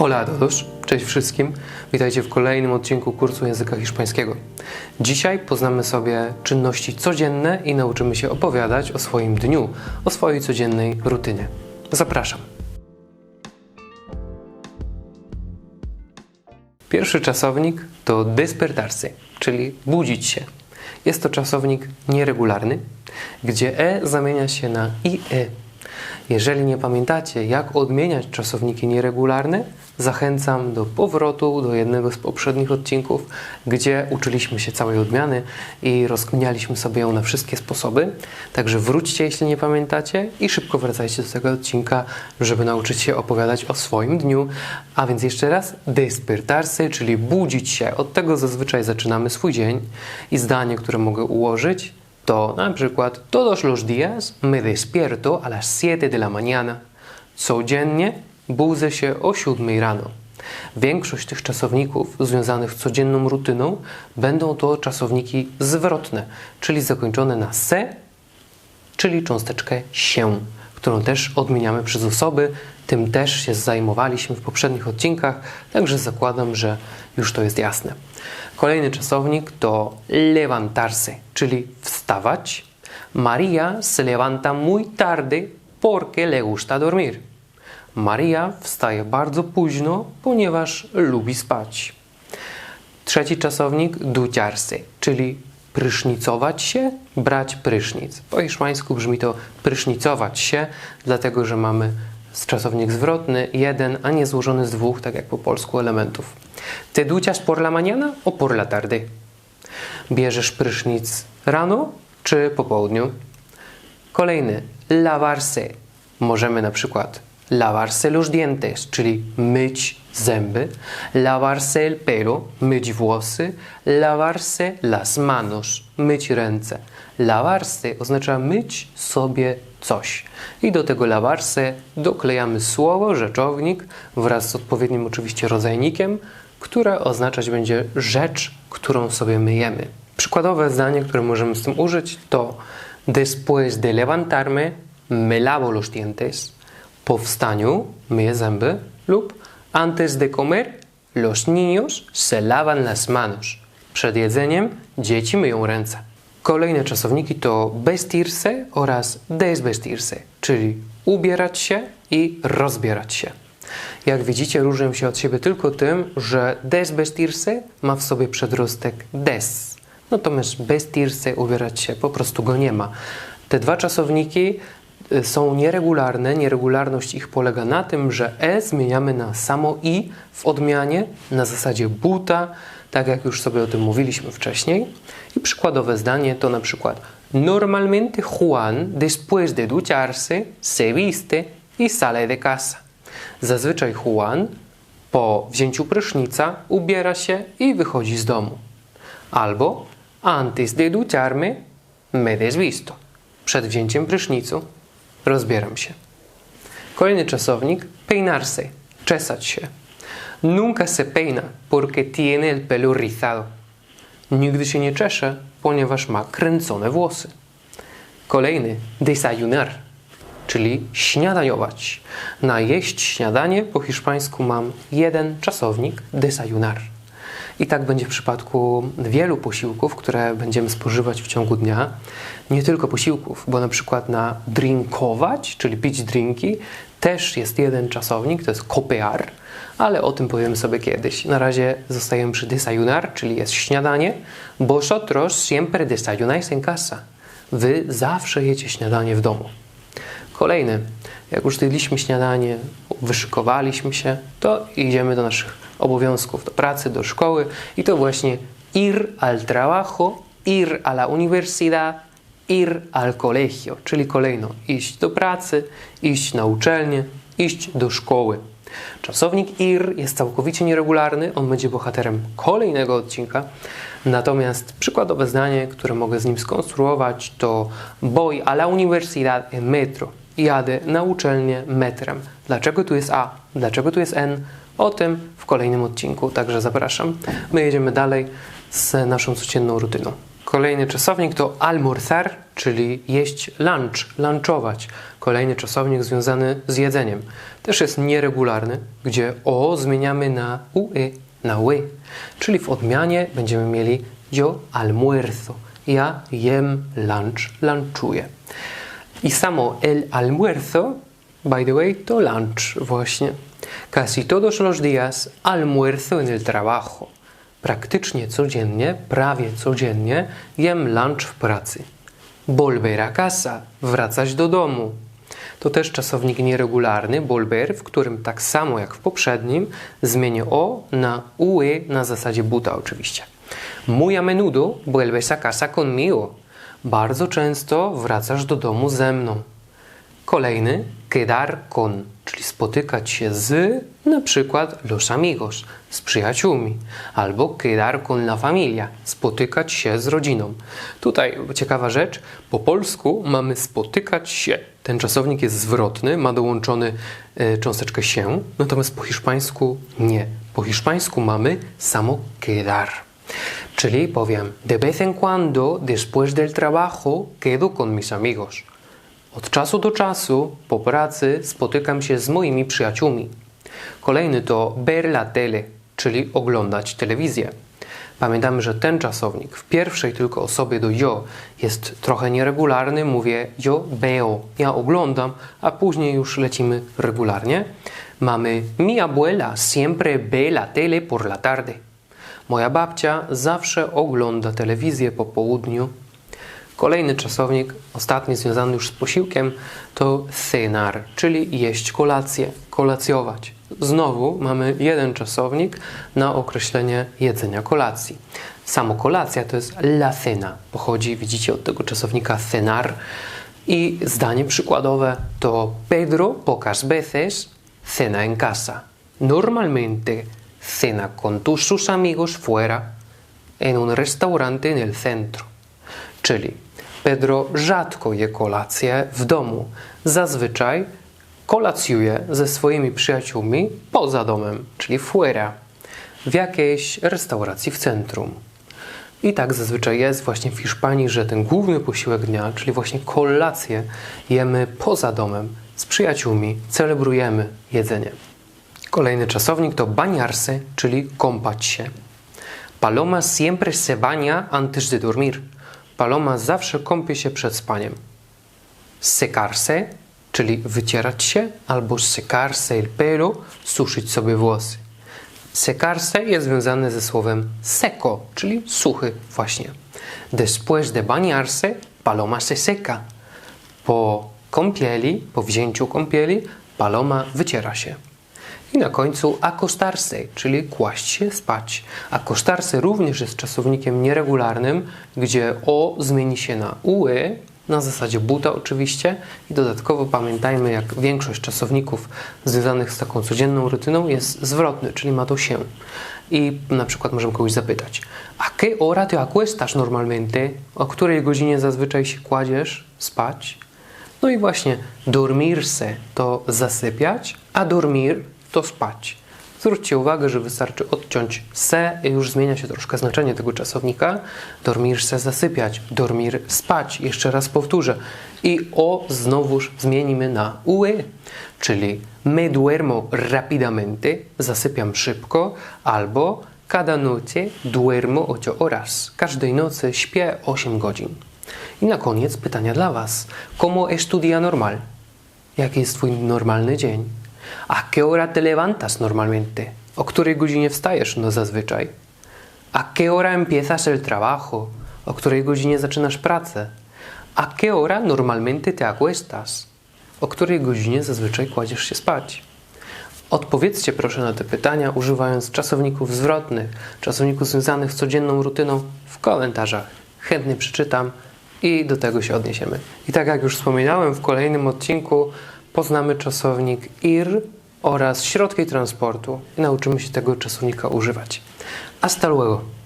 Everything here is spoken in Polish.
Hola todos, cześć wszystkim. Witajcie w kolejnym odcinku kursu języka hiszpańskiego. Dzisiaj poznamy sobie czynności codzienne i nauczymy się opowiadać o swoim dniu, o swojej codziennej rutynie. Zapraszam. Pierwszy czasownik to despertarse, czyli budzić się. Jest to czasownik nieregularny, gdzie e zamienia się na ie. Jeżeli nie pamiętacie, jak odmieniać czasowniki nieregularne, zachęcam do powrotu do jednego z poprzednich odcinków, gdzie uczyliśmy się całej odmiany i rozkminialiśmy sobie ją na wszystkie sposoby. Także wróćcie, jeśli nie pamiętacie, i szybko wracajcie do tego odcinka, żeby nauczyć się opowiadać o swoim dniu. A więc jeszcze raz, despertarse, czyli budzić się. Od tego zazwyczaj zaczynamy swój dzień i zdanie, które mogę ułożyć, to na przykład todos los días me despierto a las 7 de la mañana. Codziennie budzę się o 7 rano. Większość tych czasowników związanych z codzienną rutyną będą to czasowniki zwrotne, czyli zakończone na se, czyli cząsteczkę się, którą też odmieniamy przez osoby. Tym też się zajmowaliśmy w poprzednich odcinkach, także zakładam, że już to jest jasne. Kolejny czasownik to levantarse, czyli wstawać. Maria se levanta muy tarde porque le gusta dormir. Maria wstaje bardzo późno, ponieważ lubi spać. Trzeci czasownik duciarse, czyli prysznicować się, brać prysznic. Po hiszpańsku brzmi to prysznicować się, dlatego że mamy czasownik zwrotny, jeden, a nie złożony z dwóch, tak jak po polsku, elementów. Te ducias por la mañana o por la tarde? Bierzesz prysznic rano czy po południu? Kolejny, lavarse. Możemy na przykład lavarse los dientes, czyli myć zęby, lavarse el pelo, myć włosy, lavarse las manos, myć ręce. Lavarse oznacza myć sobie coś. I do tego lavarse doklejamy słowo, rzeczownik wraz z odpowiednim oczywiście rodzajnikiem, które oznaczać będzie rzecz, którą sobie myjemy. Przykładowe zdanie, które możemy z tym użyć to Después de levantarme, me lavo los dientes. Po wstaniu myję zęby lub antes de comer, los niños se lavan las manos. Przed jedzeniem dzieci myją ręce. Kolejne czasowniki to vestirse oraz desvestirse, czyli ubierać się i rozbierać się. Jak widzicie, różnią się od siebie tylko tym, że desvestirse ma w sobie przedrostek des. Natomiast vestirse, ubierać się, po prostu go nie ma. Te dwa czasowniki są nieregularne. Nieregularność ich polega na tym, że e zmieniamy na samo i w odmianie na zasadzie buta, tak jak już sobie o tym mówiliśmy wcześniej. I przykładowe zdanie to na przykład Normalmente Juan, después de ducharse, se viste y sale de casa. Zazwyczaj Juan po wzięciu prysznica ubiera się i wychodzi z domu. Albo antes de ducharme me desvisto. Przed wzięciem prysznicu rozbieram się. Kolejny czasownik peinarse, czesać się. Nunca se peina porque tiene el pelo rizado. Nigdy się nie czesze, ponieważ ma kręcone włosy. Kolejny desayunar, czyli śniadaniować. Na jeść śniadanie po hiszpańsku mam jeden czasownik desayunar. I tak będzie w przypadku wielu posiłków, które będziemy spożywać w ciągu dnia. Nie tylko posiłków, bo na przykład na drinkować, czyli pić drinki, też jest jeden czasownik, to jest copear, ale o tym powiemy sobie kiedyś. Na razie zostajemy przy desayunar, czyli jest śniadanie. Vosotros siempre desayunáis en casa. Wy zawsze jecie śniadanie w domu. Kolejny. Jak już zjedliśmy śniadanie, wyszykowaliśmy się, to idziemy do naszych obowiązków, do pracy, do szkoły i to właśnie ir al trabajo, ir a la universidad, ir al colegio, czyli kolejno iść do pracy, iść na uczelnię, iść do szkoły. Czasownik ir jest całkowicie nieregularny, on będzie bohaterem kolejnego odcinka. Natomiast przykładowe zdanie, które mogę z nim skonstruować, to voy a la universidad en metro. Jadę na uczelnię metrem. Dlaczego tu jest A? Dlaczego tu jest N? O tym w kolejnym odcinku, także zapraszam. My jedziemy dalej z naszą codzienną rutyną. Kolejny czasownik to almorzar, czyli jeść lunch, lunchować. Kolejny czasownik związany z jedzeniem. Też jest nieregularny, gdzie o zmieniamy na ue, na ue. Czyli w odmianie będziemy mieli yo almuerzo. Ja jem lunch, lunchuję. I samo el almuerzo, by the way, to lunch właśnie. Casi todos los días almuerzo en el trabajo. Praktycznie codziennie, prawie codziennie jem lunch w pracy. Volver a casa, wracać do domu. To też czasownik nieregularny, volver, w którym tak samo jak w poprzednim zmienię o na ue na zasadzie buta oczywiście. Muy a menudo vuelves a casa conmigo. Bardzo często wracasz do domu ze mną. Kolejny, quedar con, czyli spotykać się z, na przykład los amigos, z przyjaciółmi, albo quedar con la familia, spotykać się z rodziną. Tutaj ciekawa rzecz, po polsku mamy spotykać się. Ten czasownik jest zwrotny, ma dołączony e, cząsteczkę się, natomiast po hiszpańsku nie. Po hiszpańsku mamy samo quedar. Czyli powiem, de vez en cuando, después del trabajo, quedo con mis amigos. Od czasu do czasu po pracy spotykam się z moimi przyjaciółmi. Kolejny to ver la tele, czyli oglądać telewizję. Pamiętamy, że ten czasownik w pierwszej tylko osobie do yo jest trochę nieregularny. Mówię yo veo, ja oglądam, a później już lecimy regularnie. Mamy mi abuela siempre ve la tele por la tarde. Moja babcia zawsze ogląda telewizję po południu. Kolejny czasownik, ostatni związany już z posiłkiem, to cenar, czyli jeść kolację, kolacjować. Znowu mamy jeden czasownik na określenie jedzenia kolacji. Samo kolacja to jest la cena, pochodzi, widzicie, od tego czasownika cenar. I zdanie przykładowe to Pedro pocas veces cena en casa. Normalmente cena con tus sus amigos fuera en un restaurante en el centro. Czyli Pedro rzadko je kolację w domu. Zazwyczaj kolacjuje ze swoimi przyjaciółmi poza domem, czyli fuera, w jakiejś restauracji w centrum. I tak zazwyczaj jest właśnie w Hiszpanii, że ten główny posiłek dnia, czyli właśnie kolację, jemy poza domem, z przyjaciółmi, celebrujemy jedzenie. Kolejny czasownik to bañarse, czyli kąpać się. Paloma siempre se baña antes de dormir. Paloma zawsze kąpie się przed spaniem. Secarse, czyli wycierać się, albo secarse el pelo, suszyć sobie włosy. Secarse jest związane ze słowem seco, czyli suchy właśnie. Después de bañarse, paloma se seca. Po kąpieli, po wzięciu kąpieli, paloma wyciera się. I na końcu acostarse, czyli kłaść się spać. Acostarse również jest czasownikiem nieregularnym, gdzie o zmieni się na ue, na zasadzie buta oczywiście. I dodatkowo pamiętajmy, jak większość czasowników związanych z taką codzienną rutyną jest zwrotny, czyli ma to się. I na przykład możemy kogoś zapytać, a qué hora te acuestas normalmente? O której godzinie zazwyczaj się kładziesz spać? No i właśnie dormirse to zasypiać, a dormir to spać. Zwróćcie uwagę, że wystarczy odciąć se i już zmienia się troszkę znaczenie tego czasownika. Dormir se zasypiać, dormir spać. Jeszcze raz powtórzę. I o znowuż zmienimy na ue, czyli me duermo rapidamente, zasypiam szybko, albo cada noche duermo 8 horas. Każdej nocy śpię 8 godzin. I na koniec pytania dla Was. ¿Cómo es tu día normal? Jaki jest Twój normalny dzień? A qué hora te levantas normalmente? O której godzinie wstajesz no zazwyczaj? A qué hora empiezas el trabajo? O której godzinie zaczynasz pracę? A qué hora normalmente te acuestas? O której godzinie zazwyczaj kładziesz się spać? Odpowiedzcie proszę na te pytania używając czasowników zwrotnych, czasowników związanych z codzienną rutyną w komentarzach. Chętnie przeczytam i do tego się odniesiemy. I tak jak już wspominałem, w kolejnym odcinku poznamy czasownik ir oraz środki transportu i nauczymy się tego czasownika używać. Hasta luego!